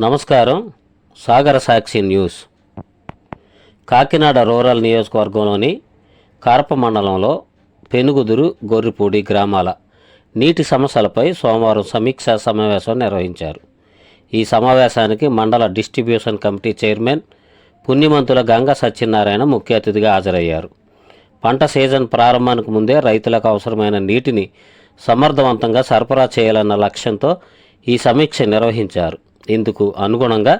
నమస్కారం. Sagara Sakshi news. Kakinada rural నియోజకవర్గంలోని కరప మండలంలో పెనుగుదురు గొర్రిపూడి గ్రామాల నీటి సమస్యలపై సోమవారం సమీక్షా సమావేశం నిర్వహించారు. ఈ సమావేశానికి మండల distribution committee chairman Punyamanthula Ganga Satyanarayana ముఖ్య అతిథిగా హాజరయ్యారు. పంట సీజన్ ప్రారంభానికి ముందే రైతులకు అవసరమైన నీటిని సమర్థవంతంగా సరఫరా చేయాలన్న లక్ష్యంతో ఈ సమీక్ష నిర్వహించారు. ఇందుకు అనుగుణంగా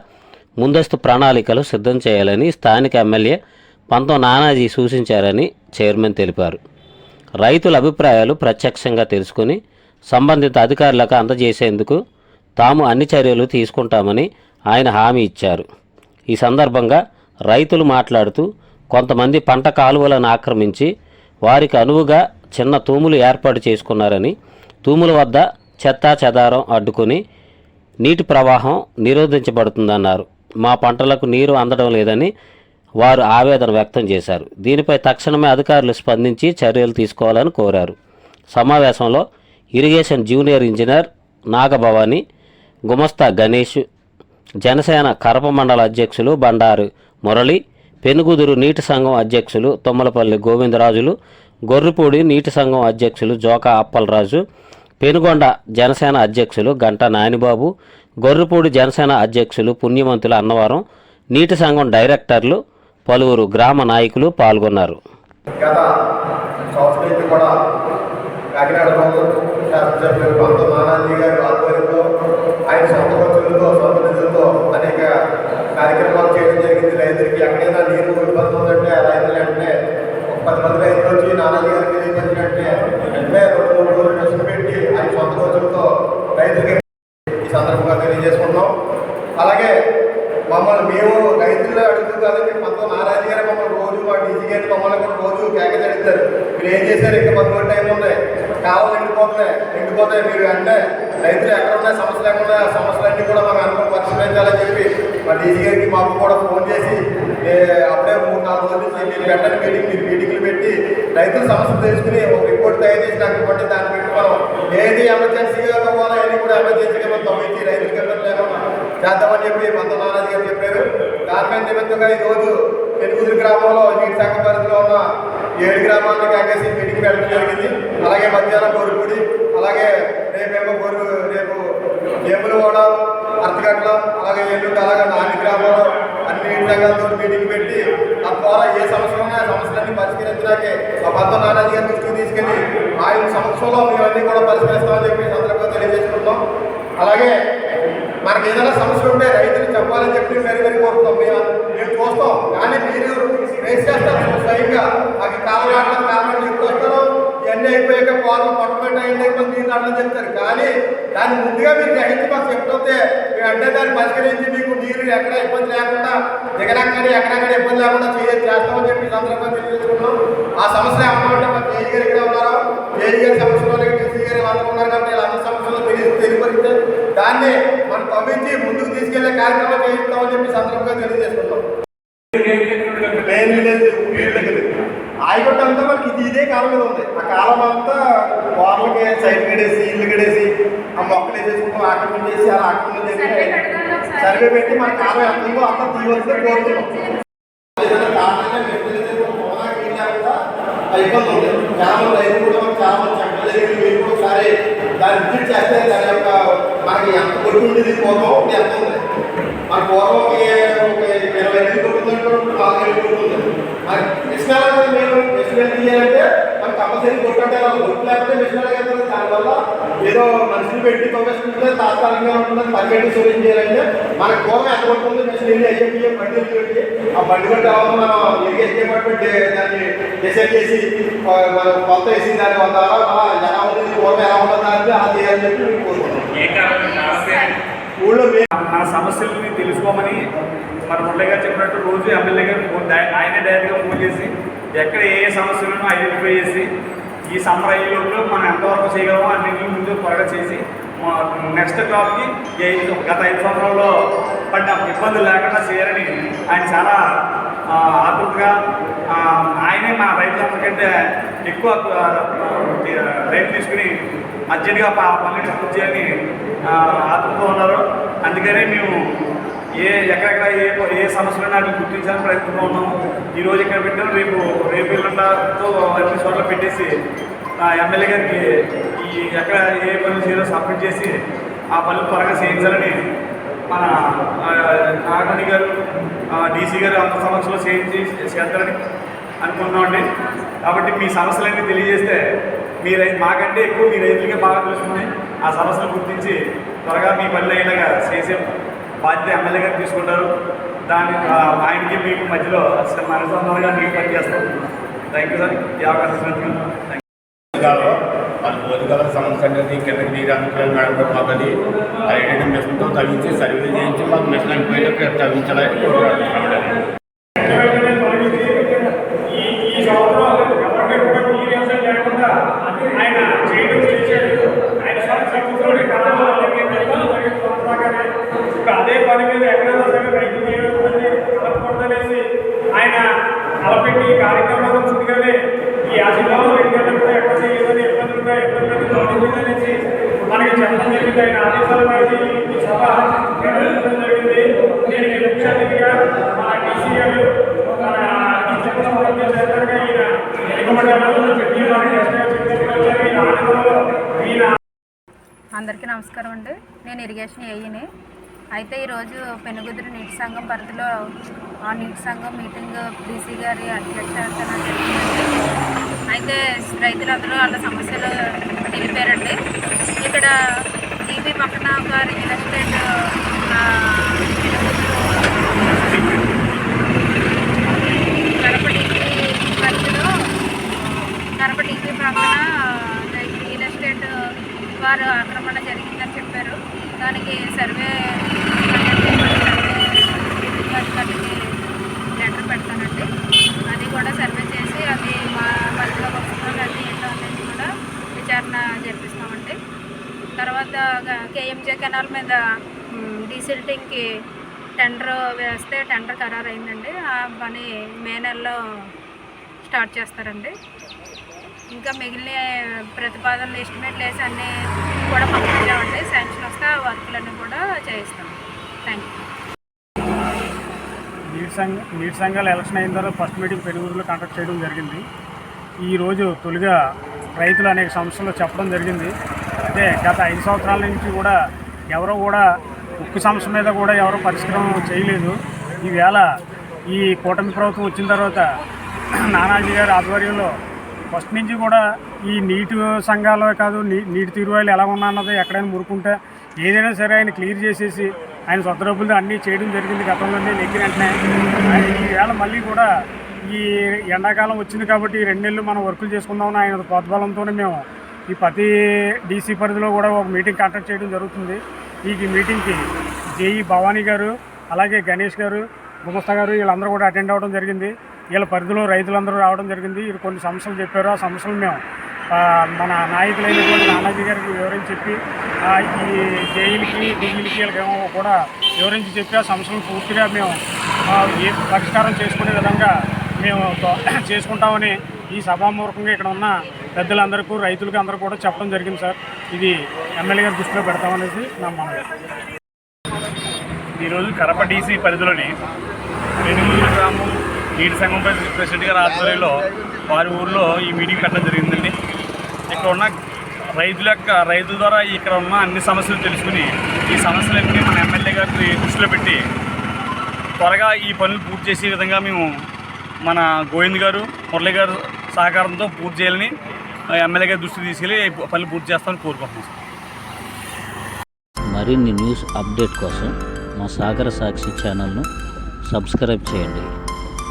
ముందస్తు ప్రణాళికలు సిద్ధం చేయాలని స్థానిక ఎమ్మెల్యే పంతం నానాజీ సూచించారని చైర్మన్ తెలిపారు. రైతుల అభిప్రాయాలు ప్రత్యక్షంగా తెలుసుకుని సంబంధిత అధికారులకు అందజేసేందుకు తాము అన్ని చర్యలు తీసుకుంటామని ఆయన హామీ ఇచ్చారు. ఈ సందర్భంగా రైతులు మాట్లాడుతూ కొంతమంది పంట కాలువలను ఆక్రమించి వారికి అనువుగా చిన్న తూములు ఏర్పాటు చేసుకున్నారని తూముల వద్ద చెత్తా చెదారం అడ్డుకొని నీటి ప్రవాహం నిరోధించబడుతుందన్నారు. మా పంటలకు నీరు అందడం లేదని వారు ఆవేదన వ్యక్తం చేశారు. దీనిపై తక్షణమే అధికారులు స్పందించి చర్యలు తీసుకోవాలని కోరారు. సమావేశంలో ఇరిగేషన్ జూనియర్ ఇంజనీర్ నాగభవాని గుమస్తా గణేష్ జనసేన కరప మండల అధ్యక్షులు బండారు మురళి పెనుగుదురు నీటి సంఘం అధ్యక్షులు తుమ్మలపల్లి గోవిందరాజులు గొర్రిపూడి నీటి సంఘం అధ్యక్షులు జోకా అప్పలరాజు పెనుగొండ జనసేన అధ్యక్షులు గంట నానిబాబు గొర్రపూడి జనసేన అధ్యక్షులు పుణ్యమంతుల అన్నవరం నీటి సంఘం డైరెక్టర్లు పలువురు గ్రామ నాయకులు పాల్గొన్నారు. గత సంవత్సరం కూడా శాసనసభ్యులు పంత నానాజీ ఆధ్వర్యంలో ఆయన సొంత ఖర్చులతో సొంత నిధులతో అనేక కార్యక్రమాలు చేయడం జరిగింది రైతులకి ఎక్కడైనా నీరు ఇబ్బంది ఉందంటే ఆ రైతులు వెంటనే ఒక పది మంది రైతులు వచ్చి నానాజీ గారికి తెలియపరిచినట్టే వెంటనే రెండు మూడు రోజులు ఖర్చులు పెట్టి ఆయన సొంత ఖర్చులతో రైతులకి ఈ సందర్భంగా తెలియజేసుకుంటున్నాం అలాగే మమ్మల్ని మేము రైతులు కాదు. మీరు మొత్తం నారాజు గారు మమ్మల్ని రోజు మా డీజీ గారు మమ్మల్ని కూడా రోజు కేక అడుగుతారు. మీరు ఏం చేశారు? ఇంకా పది రోజులు టైం ఉన్నాయి కావాలి ఎండిపోతున్నాయి. ఎండిపోతాయి మీరు అంటే రైతులు ఎక్కడ ఉన్నాయి? సమస్యలు ఎక్కడ ఉన్నాయి? ఆ సమస్యలన్నీ కూడా మనం అందరం పరిష్కరించాలని చెప్పి మా డీజీ గారికి మాకు కూడా ఫోన్ చేసి అప్పుడే మూడు నాలుగు రోజులు నుంచి మీరు పెట్టండి మీటింగ్ మీరు మీటింగ్లు పెట్టి రైతుల సమస్యలు తెలుసుకుని ఒక రిపోర్ట్ తయారు చేసి నాకు ఇవ్వండి. దాన్ని పెట్టి మనం ఏది ఎమర్జెన్సీగా కావాలో ఏది కూడా ఎమర్జెన్సీగా మనం తొమ్మిది రైతులకి ఇవ్వడం లేకుండా చేద్దామని చెప్పి పంత నానాజీ గారు చెప్పారు. దానిపై నిమిత్తంగా ఈ రోజు పెనుగుదురు గ్రామంలో నీటి శాఖ పరిధిలో ఉన్న ఏడు గ్రామాలను కాకేసి మీటింగ్ పెట్టడం జరిగింది. అలాగే మధ్యాహ్నం గోరుపూడి అలాగే రేపేమో గోరు రేపు ఏములవాడ అర్థగట్ల అలాగే ఎల్లుండి అలాగే నాలుగు గ్రామాల్లో అన్ని నీటి సంఘాలతో మీటింగ్ పెట్టి తద్వారా ఏ సమస్య ఉన్నా ఆ సమస్యలన్నీ పరిష్కరించడానికే మా పంత నానాజీ గారి దృష్టికి తీసుకెళ్ళి ఆయన సమస్యలో మేమన్నీ కూడా పరిష్కరిస్తామని చెప్పి సందర్భంగా తెలియజేసుకుంటాం అలాగే మనకి ఏదైనా సమస్య ఉంటే రైతులు చెప్పాలని చెప్పి వెరీ వెరీ కోరుతాం. మేము మేము చూస్తాం. కానీ మీరు ఫేస్ చేస్తారు. స్వయంగా మాకు కాలం ఆడడం కాలం ఎప్పుడు ఇవన్నీ అయిపోయాక పాలు పట్టుబడి అయింది అయిపోయి నీళ్ళు అట్లా చెప్తారు. కానీ దాన్ని ముందుగా మీరు గ్రహించి మాకు చెప్తుంటే మేము అంటే దాన్ని పరిష్కరించి మీకు నీరు ఎక్కడ ఇబ్బంది లేకుండా దిగనక్కడి ఎక్కడెక్కడ ఇబ్బంది లేకుండా చేయ చేస్తామని చెప్పి ఈ సందర్భంగా తెలియజేసుకున్నాం ఆ సమస్య ఏమన్నా మా కేజీ గారు ఇక్కడ ఉన్నారు? కేజీ గారి సమస్యలో డీసీ గారు వాళ్ళు ఉన్నారు? కాబట్టి వీళ్ళందరి సమస్యలు తెలియ తెలియపరిస్తే దాన్ని కార్యక్రమం చేయిస్తామని చెప్పి సందర్భంగా తెలియజేసుకుంటాం. వీళ్ళకి ఆయకొట్ట అంతా మనకి ఇది ఇదే కాలం మీద ఉంది. ఆ కాలం అంతా వార్లకి సైడ్ గడేసి ఇల్లు గడేసి ఆ మొక్కలు వేసేసుకుంటాం ఆక్రమణ చేసి అలా ఆక్రమణ చేసి సర్వే పెట్టి మన కాలం ఎంత ఉందో అంతా తీయవలసిన కోరుతున్నాం ఇబ్బంది ఉంది. చాలా మంది రైతులు కూడా చాలా మంది చెప్పడం జరిగింది మీరు కూడా ఒకసారి దాన్ని విజిట్ చేస్తే దాని యొక్క మనకి ఎంత కొట్టు ఉండేది పూర్వం ఎంత ఉంది? మన పూర్వం ఒక ఇరవై ఎనిమిది కొట్టు ఉంటుంది నాలుగు ఐదు కొట్టు ఉంది మరి మిషనాలు మీరు మిషన్ తీయాలంటే కంపల్సరీ కొట్టుంటే కొట్టు లేకపోతే మిషనాలు కదా దానివల్ల ఏదో మనుషులు పెట్టి పంపిస్తుంటే తాత్కాలికంగా ఉంటుంది పర్మిట్ సొల్యూషన్ చేయాలంటే మనకు పూర్వం ఎంత కొట్టుంది మిషన్ వెళ్ళి అయ్యే బండి పెట్టి ఆ బండి కొట్టి అవ్వాలి మనం ఇరిగేషన్ డిపార్ట్మెంట్ దాన్ని డిసైడ్ చేసి మనం కొత్త వేసి దాన్ని వంద అలా ఎలా ఉంటుంది పూర్వం ఎలా ఉంటుంది అలా చేయాలని చెప్పి ఊళ్ళో మన సమస్యలని తెలుసుకోమని మన మురళి గారు చెప్పినట్టు రోజు ఎమ్మెల్యే గారు ఆయనే డైరెక్ట్గా ఫోన్ చేసి ఎక్కడ ఏ సమస్యలను ఐడెంటిఫై చేసి ఈ సమ్మర్ మనం ఎంతవరకు చేయగలమో అన్నింటినీ ముందు త్వరగా చేసి నెక్స్ట్ క్రాప్కి ఐదు గత ఐదు సంవత్సరాల్లో పడ్డ ఇబ్బందులు లేకుండా చేయాలని ఆయన చాలా ఆతృతగా ఆయనే మా రైతులందరికంటే ఎక్కువ రైతు తీసుకుని అర్జెంటుగా ప- పనులు పూర్తి చేయాలని ఆతృతగా ఉన్నారు. అందుకనే మేము ఏ ఎక్కడెక్కడ ఏ ఏ సమస్యలు నాకు గుర్తించాలని ప్రయత్నంలో ఉన్నాము. ఈ ఇక్కడ పెట్టాం రేపు రేపు ఇళ్ళతో అన్ని చోట్ల పెట్టేసి నా ఎమ్మెల్యే గారికి ఈ ఎక్కడ ఏ పనులు చేయాలో సబ్మిట్ చేసి ఆ పనులు త్వరగా చేయించాలని మన నాగమణి గారు డీసీ గారు అంత సమస్యలో చేయించి చేస్తారని అనుకున్నామండి కాబట్టి మీ సమస్యలన్నీ తెలియజేస్తే మీ రై మాకంటే ఎక్కువ మీ రైతులకే బాగా తెలుస్తుంది. ఆ సమస్యలు గుర్తించి త్వరగా మీ పనులు అయ్యేలాగా చేసే బాధ్యత ఎమ్మెల్యే గారు తీసుకుంటారు. దాని ఆయనకి మీకు మధ్యలో అసలు మనసందరగా మీకు పనిచేస్తాం థ్యాంక్ యూ సార్ ఈ అవకాశం ఇచ్చినందుకు. Thank సమస్య అనేది కిందకి నీరు అనుకూలం మేడం మాకు అది మిషన్తో తవ్వించి సర్వే చేయించి మాకు మిషన్ అయిపోయేటప్పుడు తవ్వించాలని కోరుకుంటున్నాం ఈ ఈ సంవత్సరం ఎవరికి కూడా ఈ వ్యవసాయం లేకుండా ఆయన చేయడం చేశాడు ఆయన సంవత్సరం కళలో ఇప్పుడు అదే పని మీద ఎక్కడైనా సరే రైతు చేయకూడదనేసి ఆయన తలపెట్టి ఈ కార్యక్రమాలు చుట్టుగానే ఈ ఆశీర్వాదం ఎక్కడ కూడా ఎక్కడ చేయలేదని ఇబ్బందులు ఉన్నాయి ఇబ్బందులు తొలగించదనేసి మనకి చెప్పడం జరిగింది. ఆయన ఆదేశాల మేరకు ఈ సభ నిర్వహించడం జరిగింది. దీనికి ముఖ్య అతిథిగా మన డీసీ గారు మన ఈయన అందరికీ నమస్కారం అండి. నేను ఇరిగేషన్ ఏఈని అయితే ఈరోజు పెనుగుదురు నీటి సంఘం పరిధిలో ఆ నీటి సంఘం మీటింగ్ డీసీ గారి అధ్యక్షతన అయితే రైతులందరూ వాళ్ళ సమస్యలు తెలిపారండి. ఇక్కడ టీవీ పక్కన ఒక రియల్ ఎస్టేట్ కడప టీవీ పరిధిలో కడప టీవీ పక్కన రియల్ ఎస్టేట్ వారు ఆక్రమణ జరిగింది దానికి సర్వే అధికారులకి లెటర్ పెడతానండి. అది కూడా సర్వే చేసి అది మా పరిధిలోకి వస్తుందో అది ఏంటో అనేది కూడా విచారణ జరిపిస్తామండి. తర్వాత కేఎంజే కెనాల్ మీద డీసిల్టింగ్కి టెండర్ వేస్తే టెండర్ ఖరారు అయిందండి ఆ పని మే నెలలో స్టార్ట్ చేస్తారండి. ఇంకా మిగిలిన ప్రతిపాదనలు ఎస్టిమేట్లు వేసి అన్నీ కూడా పంపించామండి. శాంక్షన్ వస్తే ఆ వర్కులన్నీ కూడా చేయిస్తాం. థ్యాంక్ యూ నీటి సంఘ నీటి సంఘాలు ఎలక్షన్ అయిన తర్వాత ఫస్ట్ మీటింగ్ పెనుగురులో కండక్ట్ చేయడం జరిగింది. ఈరోజు తొలిగా రైతులు అనేక సమస్యలు చెప్పడం జరిగింది. అంటే గత ఐదు సంవత్సరాల నుంచి కూడా ఎవరో కూడా ఉక్కు సమస్య మీద కూడా ఎవరో పరిష్కారం చేయలేదు. ఈవేళ ఈ కూటమి ప్రభుత్వం వచ్చిన తర్వాత నానాజీ గారి ఆధ్వర్యంలో ఫస్ట్ నుంచి కూడా ఈ నీటి సంఘాలు కాదు నీ నీటి తీరువాయిలు ఎలా ఉన్నా అన్నది ఎక్కడైనా మురుకుంటే ఏదైనా సరే ఆయన క్లియర్ చేసేసి ఆయన సొంత డబ్బులు అన్నీ చేయడం జరిగింది గతంలోనే నెగ్గిన వెంటనే. ఈవేళ మళ్ళీ కూడా ఈ ఎండాకాలం వచ్చింది కాబట్టి ఈ రెండు నెలలు మనం వర్కులు చేసుకుందామని ఆయన ప్రోద్బలంతోనే మేము ఈ ప్రతి డీసీ పరిధిలో కూడా ఒక మీటింగ్ కండక్ట్ చేయడం జరుగుతుంది. ఈ మీటింగ్కి జేఈ భవానీ గారు అలాగే గణేష్ గారు గుమస్తా గారు వీళ్ళందరూ కూడా అటెండ్ అవ్వడం జరిగింది. వీళ్ళ పరిధిలో రైతులందరూ రావడం జరిగింది. ఇది కొన్ని సమస్యలు చెప్పారు. ఆ సమస్యలు మేము మన నాయకులైనటువంటి నానాజీ గారికి వివరించి చెప్పి ఈ జైలుకి డిగ్రీలకి వీళ్ళకేమో కూడా వివరించి చెప్పి ఆ సమస్యలను పూర్తిగా మేము ఏ పరిష్కారం చేసుకునే విధంగా మేము చేసుకుంటామని ఈ సభామూర్ఖంగా ఇక్కడ ఉన్న పెద్దలందరికీ రైతులకి అందరూ కూడా చెప్పడం జరిగింది సార్. ఇది ఎమ్మెల్యే గారి దృష్టిలో పెడతామనేసి నా మనవి. ఈరోజు కడప డీసీ పరిధిలోని వెనుమూరు గ్రామం నీటి సంఘం ప్రెసిడెంట్ గారి ఆధ్వర్యంలో వారి ఊర్లో ఈ మీటింగ్ పెట్టడం జరిగిందండి. ఇక్కడ ఉన్న రైతుల యొక్క రైతుల ద్వారా ఇక్కడ ఉన్న అన్ని సమస్యలు తెలుసుకుని ఈ సమస్యలన్నీ మన ఎమ్మెల్యే గారిని దృష్టిలో పెట్టి త్వరగా ఈ పనులు పూర్తి చేసే విధంగా మేము మన గోవింద్ గారు మురళి గారు సహకారంతో పూర్తి చేయాలని ఎమ్మెల్యే గారి దృష్టి తీసుకెళ్ళి పనులు పూర్తి చేస్తామని కోరుకుంటున్నాం మరిన్ని న్యూస్ అప్డేట్ కోసం మా సాగర సాక్షి ఛానల్ను సబ్స్క్రైబ్ చేయండి.